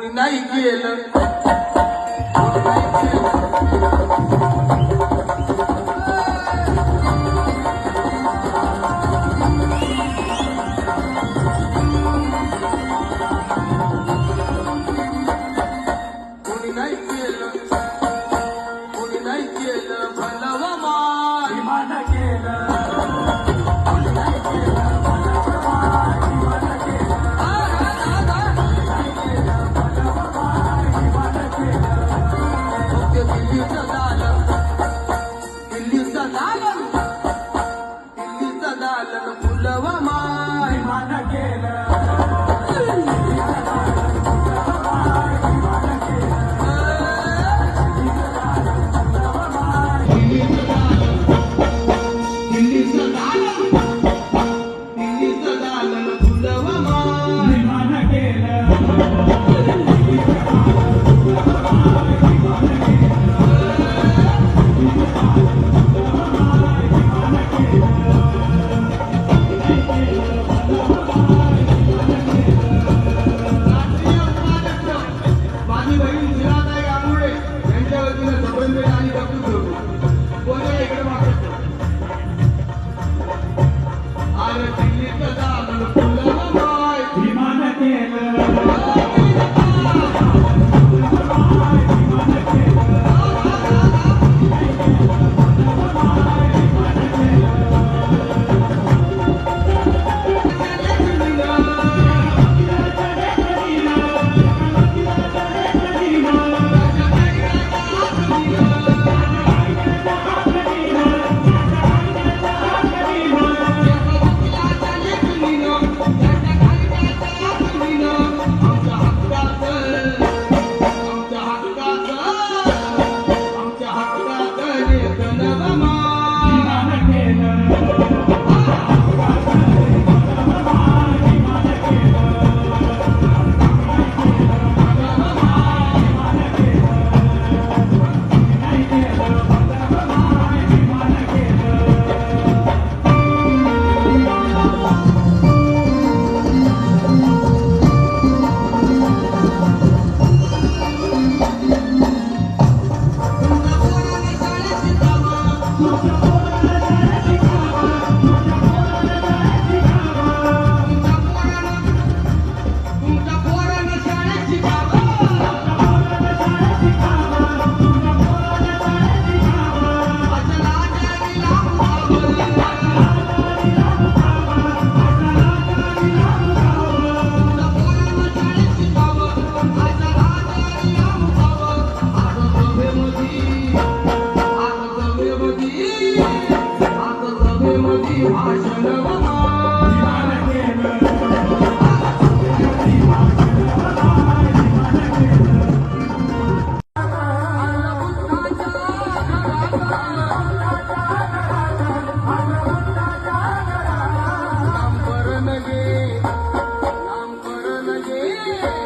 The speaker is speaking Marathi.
गुण नाही केलं आशोळवा दिवाने रे आशोळवा दिवाने रे आशोळवा दिवाने रे